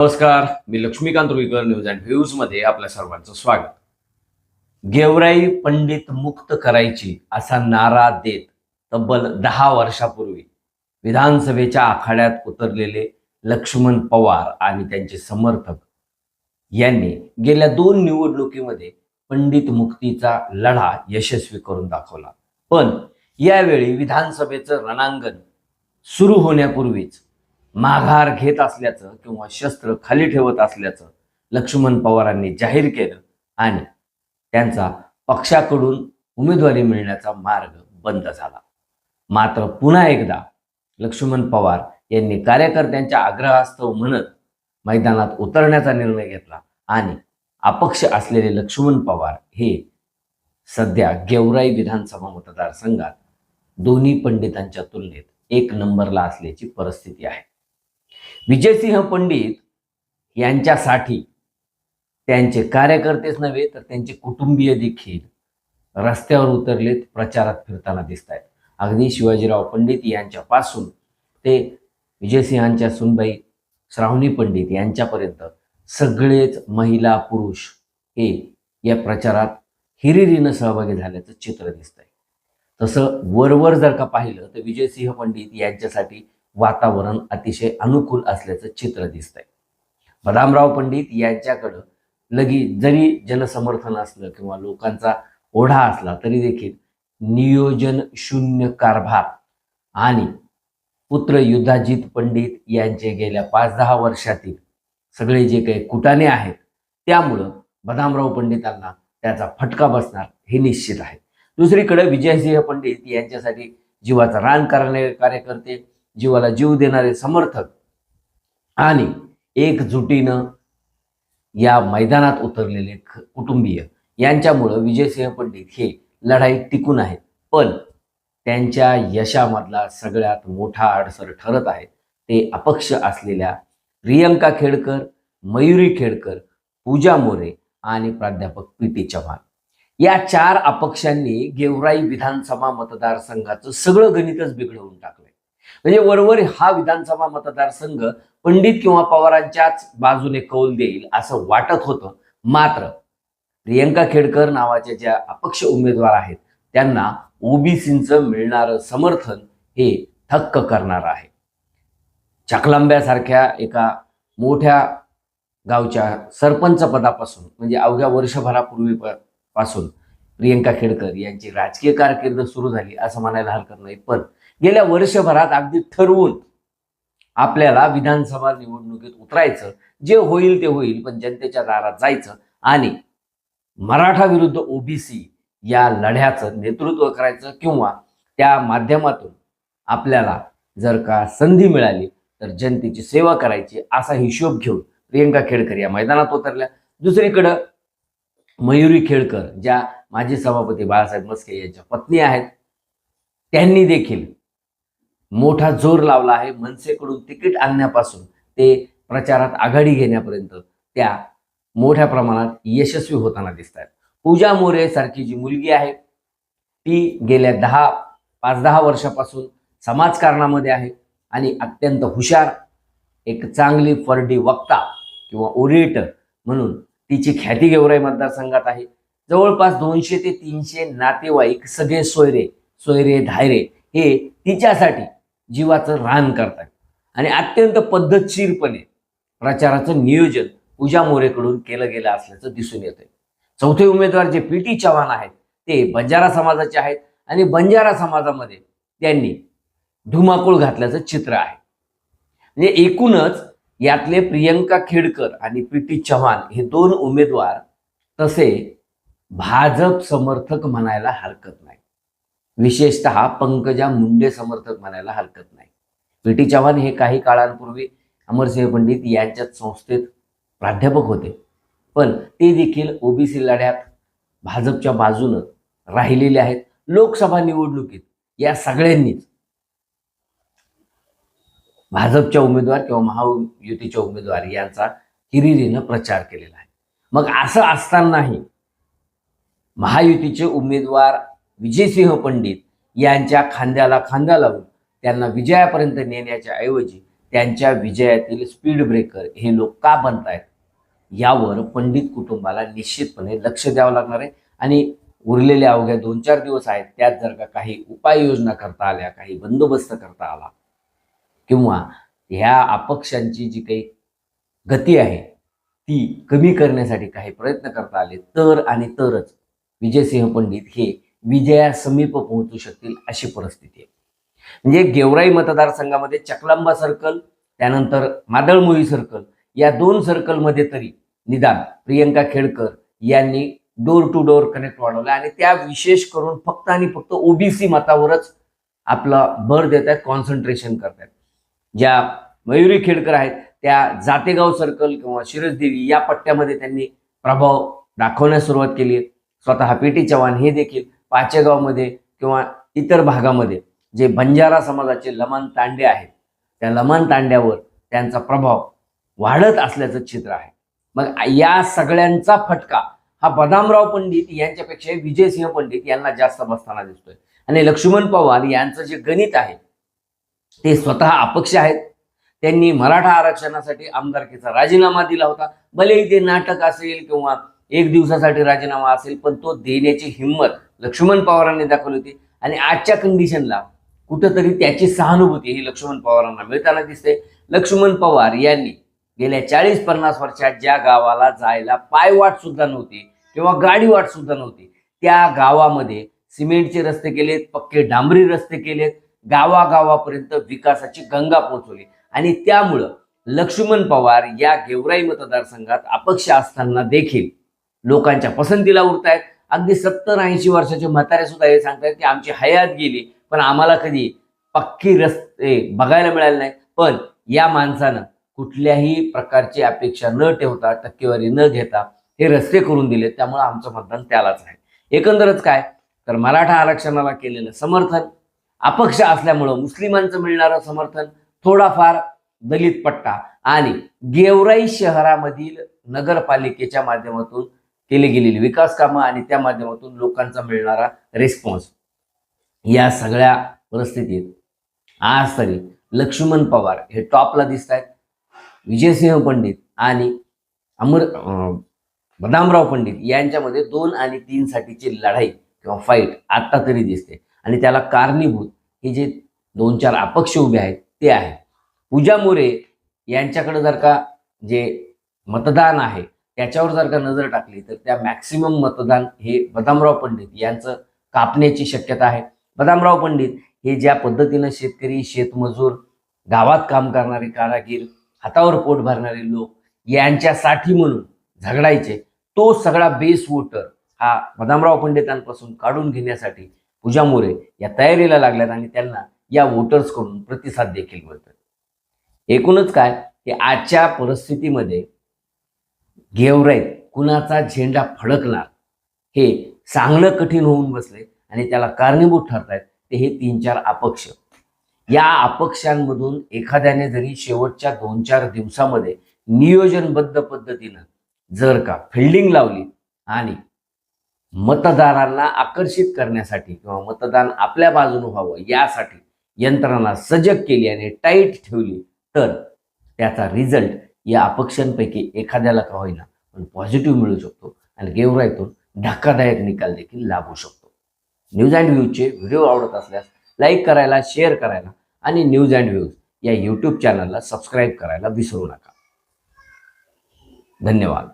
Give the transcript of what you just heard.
नमस्कार मी Laxmikant Ruikar news and व्ह्यूजमध्ये आपल्या सर्वांचं स्वागत. गेवराई पंडित मुक्त करायची असा नारा देत तब्बल दहा वर्षापूर्वी विधानसभेच्या आखाड्यात उतरलेले लक्ष्मण पवार आणि त्यांचे समर्थक यांनी गेल्या दोन निवडणुकीमध्ये पंडित मुक्तीचा लढा यशस्वी करून दाखवला. पण यावेळी विधानसभेचं रणांगण सुरू होण्यापूर्वीच माघार घेत असल्याचं किंवा शस्त्र खाली ठेवत असल्याचं लक्ष्मण पवारांनी जाहीर केलं आणि त्यांचा पक्षाकडून उमेदवारी मिळण्याचा मार्ग बंद झाला. मात्र पुन्हा एकदा लक्ष्मण पवार यांनी कार्यकर्त्यांच्या आग्रहास्तव म्हणत मैदानात उतरण्याचा निर्णय घेतला आणि अपक्ष असलेले लक्ष्मण पवार हे सध्या गेवराई विधानसभा मतदारसंघात दोन्ही पंडितांच्या तुलनेत एक नंबरला असल्याची परिस्थिती आहे. विजयसिंह पंडित यांच्यासाठी त्यांचे कार्यकर्तेच नव्हे तर त्यांचे कुटुंबीय देखील रस्त्यावर उतरलेत प्रचारात फिरताना दिसत आहेत अगदी शिवाजीराव पंडित यांच्यापासून ते विजयसिंहांच्या सुनबाई श्रावणी पंडित यांच्यापर्यंत सगळेच महिला पुरुष हे या प्रचारात हिरिरीनं सहभागी झाल्याचं चित्र दिसतंय. तसं वरवर जर का पाहिलं तर विजयसिंह पंडित यांच्यासाठी वातावरण अतिशय अनुकूल असल्याचं चित्र दिसतंय. बदामराव पंडित यांच्याकडं लगी जरी जनसमर्थन असलं किंवा लोकांचा ओढा असला तरी देखील नियोजन शून्य कारभार आणि पुत्र युद्धाजित पंडित यांचे गेल्या पाच दहा वर्षातील सगळे जे काही कुटाणे आहेत त्यामुळं बदामराव पंडितांना त्याचा फटका बसणार हे निश्चित आहे. दुसरीकडे विजयसिंह पंडित यांच्यासाठी जीवाचा रान करणारे कार्यकर्ते जीवाला जीव देणारे समर्थक. आणि एकजुटीनं या मैदानात उतरलेले कुटुंबीय यांच्यामुळं विजयसिंह पंडित हे लढाईत टिकून आहेत. पण त्यांच्या यशामधला सगळ्यात मोठा अडसर ठरत आहे. ते अपक्ष असलेल्या प्रियंका खेडकर मयुरी खेडकर पूजा मोरे आणि प्राध्यापक पी टी चव्हाण. या चार अपक्षांनी गेवराई विधानसभा मतदारसंघाचं सगळं गणितच बिघडवून टाकलंय. म्हणजे वरवर हा विधानसभा मतदारसंघ पंडित किंवा पवारांच्याच बाजूने कौल देईल असं वाटत होतं. मात्र प्रियंका खेडकर नावाच्या ज्या अपक्ष उमेदवार आहेत त्यांना ओबीसीचं मिळणारं समर्थन हे थक्क करणार आहे. चकलांब्यासारख्या एका मोठ्या गावच्या सरपंच पदापासून म्हणजे अवघ्या वर्षभरापूर्वी पासून प्रियंका खेडकर यांची राजकीय कारकीर्द सुरू झाली असं म्हणायला हरकत नाही. पण गेल्या वर्षभरात अगदी ठरवून आपल्याला विधानसभा निवडणुकीत उतरायचं. जे होईल ते होईल पण जनतेच्या दारात जायचं आणि मराठा विरुद्ध ओबीसी या लढ्याचं नेतृत्व करायचं किंवा त्या माध्यमातून आपल्याला जर का संधी मिळाली तर जनतेची सेवा करायची असा हिशोब घेऊन प्रियंका खेडकर या मैदानात उतरल्या. दुसरीकडं मयुरी खेडकर ज्या माजी सभापती बाळासाहेब मस्के यांच्या पत्नी आहेत त्यांनी देखील मोठा जोर लावला आहे मनसेकडून तिकीट आणण्यापासून. ते प्रचारात आघाडी घेण्यापर्यंत त्या मोठ्या प्रमाणात यशस्वी होताना दिसत आहेत पूजा मोरे सारखी जी मुलगी आहे ती गेल्या दहा पाच दहा वर्षापासून समाजकारणामध्ये आहे आणि अत्यंत हुशार एक चांगली फरडी वक्ता किंवा ओरिएटर म्हणून तिची ख्याती गेवराई मतदारसंघात आहे. जवळपास दोनशे ते तीनशे नातेवाईक सगळे सोयरे सोयरे धायरे हे तिच्यासाठी जीवाचं रान करतात आणि अत्यंत पद्धतशीरपणे प्रचाराचं नियोजन पूजा मोरेकडून केलं गेलं असल्याचं दिसून येतंय. चौथे उमेदवार जे पी टी चव्हाण आहेत ते बंजारा समाजाचे आहेत आणि बंजारा समाजामध्ये त्यांनी धुमाकूळ घातल्याचं चित्र आहे. म्हणजे एकूणच यातले प्रियंका खेडकर आणि पी टी चव्हाण हे दोन उमेदवार तसे भाजप समर्थक म्हणायला हरकत नाही. विशेषतः पंकजा मुंडे समर्थक म्हणायला हरकत नाही. पी टी चव्हाण हे काही काळांपूर्वी अमरसिंह पंडित यांच्याच संस्थेत प्राध्यापक होते. पण ते देखील ओबीसी लढ्यात भाजपच्या बाजूनं राहिलेले आहेत. लोकसभा निवडणुकीत या सगळ्यांनीच भाजपच्या उमेदवार किंवा महायुतीच्या उमेदवार यांचा हिरिरीनं प्रचार केलेला आहे. मग असं असतानाही महायुतीचे उमेदवार विजयसिंह पंडित यांच्या खांद्याला खांदा लावून त्यांना विजयापर्यंत नेण्याच्या ऐवजी त्यांच्या विजयातील स्पीड ब्रेकर हे लोक का बनतायत? यावर पंडित कुटुंबाला निश्चितपणे लक्ष द्यावं लागणार आहे. आणि उरलेले अवघ्या दोन चार दिवस आहेत त्यात जर का काही उपाययोजना करता आल्या काही बंदोबस्त करता आला किंवा ह्या अपक्षांची जी काही गती आहे ती कमी करण्यासाठी काही प्रयत्न करता आले तर आणि तरच विजयसिंह पंडित हे विजयासमीप पोहोचू शकतील अशी परिस्थिती आहे. म्हणजे गेवराई मतदारसंघामध्ये चकलांबा सर्कल त्यानंतर मादळमोही सर्कल या दोन सर्कलमध्ये तरी निदान प्रियंका खेडकर यांनी डोर टू डोर कनेक्ट वाढवला आणि त्या विशेष करून फक्त आणि फक्त ओबीसी मतावरच आपला भर देत आहेत कॉन्सन्ट्रेशन करतायत ज्या मयुरी खेडकर आहेत त्या जातेगाव सर्कल किंवा शिरसदेवी या पट्ट्यामध्ये त्यांनी प्रभाव दाखवण्यास सुरुवात केली आहे. स्वतः पी टी चव्हाण हे देखील पाचेगावमध्ये किंवा इतर भागामध्ये जे बंजारा समाजाचे लमान तांडे आहेत त्या लमान तांड्यावर त्यांचा प्रभाव वाढत असल्याचं चित्र आहे. मग या सगळ्यांचा फटका हा बदामराव पंडित यांच्यापेक्षा विजयसिंह पंडित यांना जास्त बसताना दिसतोय. आणि लक्ष्मण पवार यांचं जे गणित आहे ते स्वतः अपक्ष आहेत. त्यांनी मराठा आरक्षणासाठी आमदारकीचा राजीनामा दिला होता. भले ते नाटक असेल किंवा एक दिवसासाठी राजीनामा असेल पण तो देण्याची हिंमत लक्ष्मण पवारांनी दाखवली होती. आणि आजच्या कंडिशनला कुठंतरी त्याची सहानुभूती ही लक्ष्मण पवारांना मिळताना दिसते. लक्ष्मण पवार यांनी गेल्या चाळीस पन्नास वर्षात ज्या गावाला जायला पायवाट सुद्धा नव्हती किंवा गाडी वाट सुद्धा नव्हती त्या गावामध्ये सिमेंटचे रस्ते केलेत पक्के डांबरी रस्ते केलेत गावागावापर्यंत विकासाची गंगा पोहोचवली. आणि त्यामुळं लक्ष्मण पवार या गेवराई मतदारसंघात अपक्ष असताना देखील लोकांच्या पसंतीला उरतायत. अगदी सत्तर ऐंशी वर्षाचे म्हातारे सुद्धा हे सांगतायत की आमची हयात गेली पण आम्हाला कधी पक्की रस्ते बघायला मिळाले नाही. पण या माणसानं कुठल्याही प्रकारची अपेक्षा न ठेवता टक्केवारी न घेता हे रस्ते करून दिले. त्यामुळे आमचं मतदान त्यालाच आहे. एकंदरच काय? तर मराठा आरक्षणाला केलेलं समर्थन अपक्ष असल्यामुळं मुस्लिमांचं मिळणारं समर्थन थोडाफार दलित पट्टा आणि गेवराई शहरामधील नगरपालिकेच्या माध्यमातून केली गेलेली विकास कामं आणि त्या माध्यमातून लोकांचा मिळणारा रिस्पॉन्स या सगळ्या परिस्थितीत आज तरी लक्ष्मण पवार हे टॉपला दिसत आहेत विजयसिंह पंडित आणि अमर बदामराव पंडित यांच्यामध्ये दोन आणि तीन साठीची लढाई किंवा फाईट आत्ता तरी दिसते. आणि त्याला कारणीभूत हे जे दोन चार अपक्ष उभे आहेत ते आहे पूजा मोरे यांच्याकडे जर का जे मतदान आहे त्याच्यावर जर का नजर टाकली तर त्या मॅक्सिमम मतदान हे बदामराव पंडित यांचं कापण्याची शक्यता आहे. बदामराव पंडित हे ज्या पद्धतीनं शेतकरी शेतमजूर गावात काम करणारे कारागीर हातावर पोट भरणारे लोक यांच्यासाठी म्हणून झगडायचे तो सगळा बेस वोटर हा बदामराव पंडितांपासून काढून घेण्यासाठी पूजा मोरे या तयारीला लागल्यात आणि त्यांना या वोटर्सकडून प्रतिसाद देखील मिळतोय. एकूणच काय की आजच्या परिस्थितीमध्ये गेवराईत कुणाचा झेंडा फडकणार? हे चांगलं कठीण होऊन बसले आणि त्याला कारणीभूत ठरतायत ते हे तीन चार अपक्ष. या अपक्षांमधून एखाद्याने जरी शेवटच्या दोन चार दिवसामध्ये नियोजनबद्ध पद्धतीनं जर का फिल्डिंग लावली आणि मतदारांना आकर्षित करण्यासाठी किंवा मतदान आपल्या बाजूने व्हावं यासाठी यंत्रणा सजग केली आणि टाईट ठेवली तर त्याचा रिझल्ट या अपक्षांपैकी एखाद्याला का होईना पण पॉझिटिव्ह मिळू शकतो आणि गेवराईतून धक्कादायक निकाल देखील लाभू शकतो. न्यूज अँड व्ह्यूजचे व्हिडिओ आवडत असल्यास लाईक करायला शेअर करायला आणि न्यूज अँड व्ह्यूज या यूट्यूब चॅनलला सबस्क्राईब करायला विसरू नका. धन्यवाद.